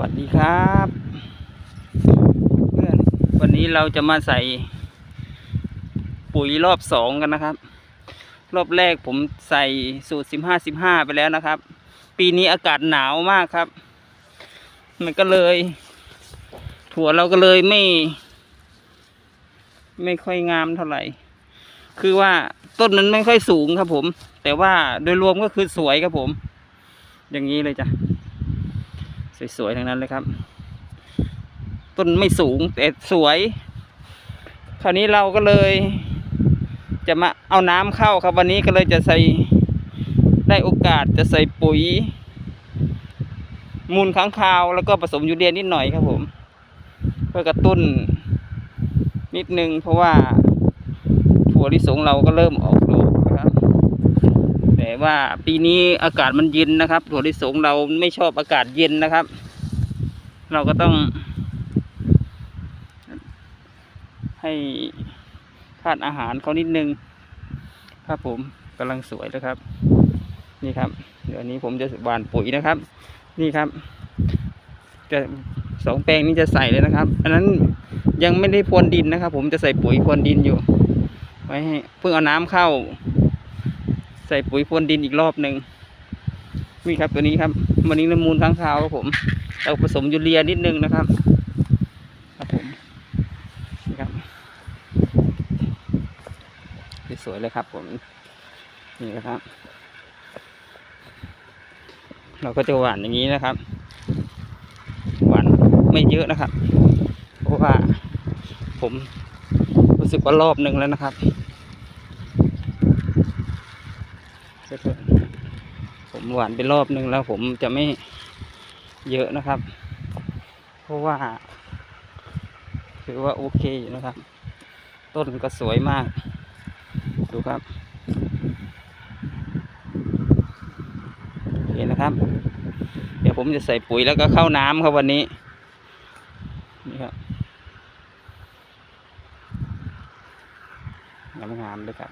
วัสดีครับเพื่อนวันนี้เราจะมาใส่ ปุ๋ยรอบสองกันนะครับ รอบแรกผมใส่สูตรสิบห้าสิบห้าไปแล้วนะครับ ปีนี้อากาศหนาวมากครับ มันก็เลย ถั่วเราก็เลยไม่ ไม่ค่อยงามเท่าไหร่ คือว่าต้นมันไม่ค่อยสูงครับผม แต่ว่าโดยรวมก็คือสวยครับผม อย่างนี้เลยจ้ะ สวยๆทั้งนั้นเลยครับ ต้นไม่สูงแต่สวย คราวนี้เราก็เลย จะมาเอาน้ำเข้าครับวันนี้ก็เลยจะใส่ได้โอกาสจะใส่ปุ๋ย มูลค้างคาวแล้วก็ผสมยูเรียนิดหน่อยครับผม เพื่อกระตุ้น นิดนึงเพราะว่าถั่วลิสงเราก็เริ่มออกดอกนะครับแต่ ว่าปีนี้อากาศมันเย็นนะครับถั่วลิสงเราไม่ชอบอากาศเย็นนะครับ เราก็ต้อง ให้ธาตุอาหารเขานิดนึงครับผมกำลังสวยแล้วครับ นี่ครับ เดี๋ยวนี้ผมจะหว่านปุ๋ยนะครับ นี่ครับ จะสองแปลงนี้จะใส่เลยนะครับ อันนั้นยังไม่ได้พรวนดินนะครับ ผมจะใส่ปุ๋ยพรวนดินอยู่ ไว้ให้เพิ่งเอาน้ำเข้า ใส่ปุ๋ยพรวนดินอีกรอบหนึ่งนี่ครับตัวนี้ครับ วันนี้น้ำมูลค้างคาวครับผม เราผสมยูเรียนิดนึงนะครับครับผมนี่ครับสวยเลยครับผมนี่นะครับ เราก็จะหว่านอย่างนี้นะครับ หวานไม่เยอะนะครับ เพราะว่าผมรู้สึกว่ารอบหนึ่งแล้วนะครับ ผมหวานไปรอบหนึ่งแล้วผมจะไม่เยอะนะครับ เพราะว่าถือว่าโอเคอยู่นะครับ ต้นก็สวยมาก ดูครับโอเคนะครับ เดี๋ยวผมจะใส่ปุ๋ยแล้วก็เข้าน้ำครับวันนี้นี่ครับงามๆเลยครับ